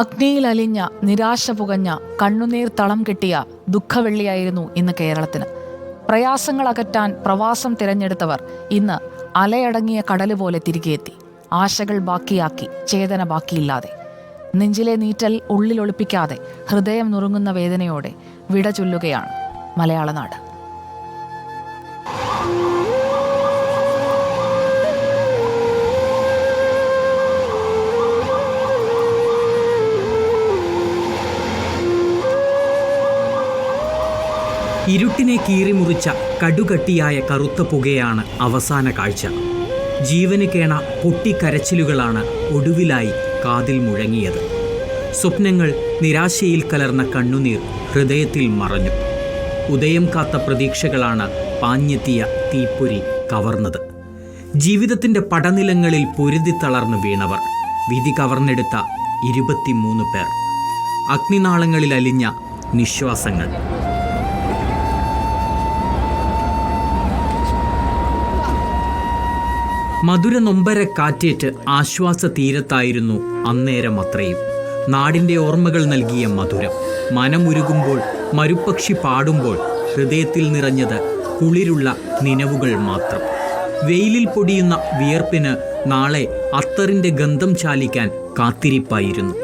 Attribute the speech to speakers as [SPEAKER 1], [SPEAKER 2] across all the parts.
[SPEAKER 1] അഗ്നിയിൽ അലിഞ്ഞ നിരാശ പുകഞ്ഞ കണ്ണുനീർ തളം കെട്ടിയ ദുഃഖവെള്ളിയായിരുന്നു ഇന്ന് കേരളത്തിന്. പ്രയാസങ്ങൾ അകറ്റാൻ പ്രവാസം തിരഞ്ഞെടുത്തവർ ഇന്ന് അലയടങ്ങിയ കടൽ പോലെ തിരികെയെത്തി ആശകൾ ബാക്കിയാക്കി ചേതന ബാക്കിയില്ലാതെ. നെഞ്ചിലെ നീറ്റൽ ഉള്ളിലൊളിപ്പിക്കാതെ ഹൃദയം നുറുങ്ങുന്ന വേദനയോടെ വിട ചൊല്ലുകയാണ് മലയാള
[SPEAKER 2] ഇരുട്ടിനെ കീറിമുറിച്ച കടുകട്ടിയായ കറുത്ത പുകയാണ് അവസാന കാഴ്ച. ജീവന് കേണ പൊട്ടിക്കരച്ചിലുകളാണ് ഒടുവിലായി കാതിൽ മുഴങ്ങിയത്. സ്വപ്നങ്ങൾ നിരാശയിൽ കലർന്ന കണ്ണുനീർ ഹൃദയത്തിൽ മറഞ്ഞു. ഉദയം കാത്ത പ്രതീക്ഷകളാണ് പാഞ്ഞെത്തിയ തീപ്പൊരി കവർന്നത്. ജീവിതത്തിന്റെ പടനിലങ്ങളിൽ പൊരുതി തളർന്നു വീണവർ. വിധി കവർന്നെടുത്ത ഇരുപത്തിമൂന്ന് പേർ. അഗ്നിനാളങ്ങളിൽ അലിഞ്ഞ നിശ്വാസങ്ങൾ. മധുര നൊമ്പര കാറ്റേറ്റ് ആശ്വാസ തീരത്തായിരുന്നു അന്നേരം അത്രയും. നാടിന്റെ ഓർമ്മകൾ നൽകിയ മധുരം. മനമുരുകുമ്പോൾ മരുപ്പക്ഷി പാടുമ്പോൾ ഹൃദയത്തിൽ നിറഞ്ഞത് കുളിരുള്ള നിലവുകൾ മാത്രം. വെയിലിൽ പൊടിയുന്ന വിയർപ്പിന് നാളെ അത്തറിന്റെ ഗന്ധം ചാലിക്കാൻ കാത്തിരിപ്പായിരുന്നു.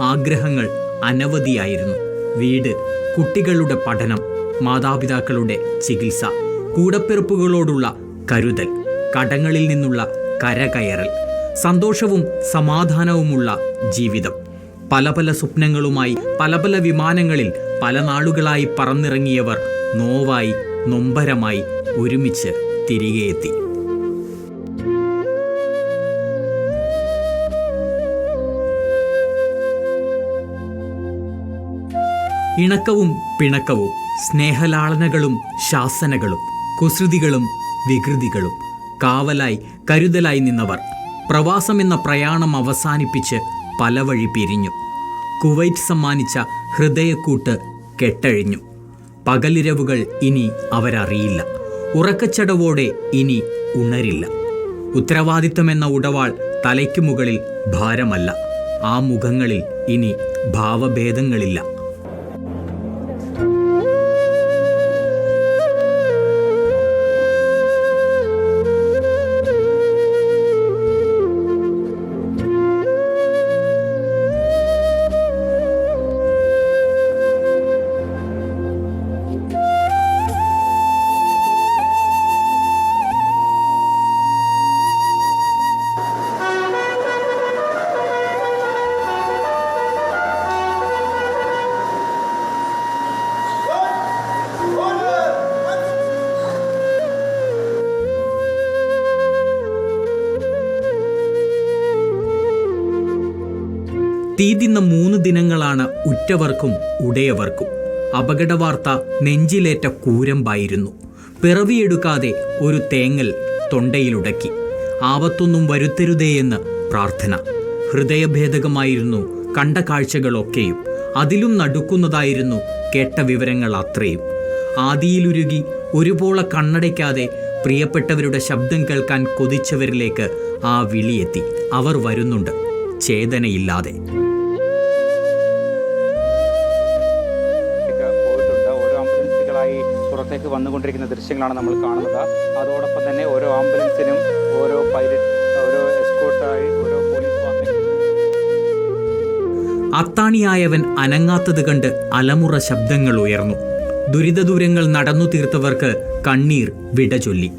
[SPEAKER 2] ആഗ്രഹങ്ങൾ അനവധിയായിരുന്നു. വീട് കുട്ടികളുടെ പഠനം മാതാപിതാക്കളുടെ ചികിത്സ കൂടപ്പിറപ്പുകളോടുള്ള കരുതൽ. കടങ്ങളിൽ നിന്നുള്ള കരകയറൽ സന്തോഷവും സമാധാനവുമുള്ള ജീവിതം. പല പല സ്വപ്നങ്ങളുമായി പല പല വിമാനങ്ങളിൽ പല നാളുകളായി പറന്നിറങ്ങിയവർ നോവായി നൊമ്പരമായി ഒരുമിച്ച് തിരികെ എത്തി. ഇണക്കവും പിണക്കവും സ്നേഹലാളനകളും ശാസനകളും കുസൃതികളും വികൃതികളും കാവലായി കരുതലായി നിന്നവർ. പ്രവാസം എന്ന പ്രയാണം അവസാനിപ്പിച്ച് പല വഴി പിരിഞ്ഞു. കുവൈറ്റ് സമ്മാനിച്ച ഹൃദയക്കൂട്ട് കെട്ടഴിഞ്ഞു. പകലിരവുകൾ ഇനി അവരറിയില്ല. ഉറക്കച്ചടവോടെ ഇനി ഉണരില്ല. ഉത്തരവാദിത്തമെന്ന ഉടവാൾ തലയ്ക്കു മുകളിൽ ഭാരമല്ല. ആ മുഖങ്ങളിൽ ഇനി ഭാവഭേദങ്ങളില്ല. തീതിന്ന മൂന്ന് ദിനങ്ങളാണ് ഉറ്റവർക്കും ഉടയവർക്കും. അപകടവാർത്ത നെഞ്ചിലേറ്റ കൂരമ്പായിരുന്നു. പിറവിയെടുക്കാതെ ഒരു തേങ്ങൽ തൊണ്ടയിലുടക്കി. ആപത്തൊന്നും വരുത്തരുതേയെന്ന് പ്രാർത്ഥന. ഹൃദയഭേദകമായിരുന്നു കണ്ട കാഴ്ചകളൊക്കെയും. അതിലും നടുക്കുന്നതായിരുന്നു കേട്ട വിവരങ്ങൾ അത്രയും. ആദിയിലുരുകി ഒരുപോള കണ്ണടയ്ക്കാതെ പ്രിയപ്പെട്ടവരുടെ ശബ്ദം കേൾക്കാൻ കൊതിച്ചവരിലേക്ക് ആ വിളിയെത്തി. അവർ വരുന്നുണ്ട്. ചേതനയില്ലാതെ
[SPEAKER 3] പുറത്തേക്ക് വന്നുകൊണ്ടിരിക്കുന്ന ദൃശ്യങ്ങളാണ് നമ്മൾ കാണുന്നത്. അതോടൊപ്പം തന്നെ ഓരോ ആംബുലൻസിനും ഓരോ പൈലറ്റ് ഓരോ എസ്കോട്ടായി ഓരോ പോലീസ്
[SPEAKER 2] അത്താണിയായവൻ അനങ്ങാത്തത് കണ്ട് അലമുറ ശബ്ദങ്ങൾ ഉയർന്നു. ദുരിതദൂരങ്ങൾ നടന്നു തീർത്തവർക്ക് കണ്ണീർ വിട ചൊല്ലി.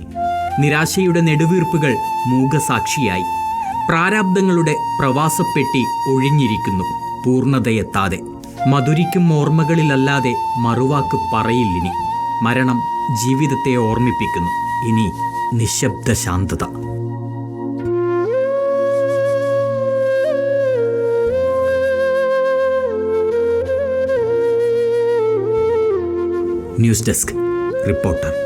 [SPEAKER 2] നിരാശയുടെ നെടുവീർപ്പുകൾ മൂകസാക്ഷിയായി. പ്രാരാബ്ദങ്ങളുടെ പ്രവാസപ്പെട്ടി ഒഴിഞ്ഞിരിക്കുന്നു പൂർണതയെത്താതെ. മധുരിക്കും ഓർമ്മകളിലല്ലാതെ മറുവാക്ക് പറയില്ലിനി. മരണം ജീവിതത്തെ ഓർമ്മിപ്പിക്കുന്നു. ഇനി നിശബ്ദ ശാന്തത. News desk reporter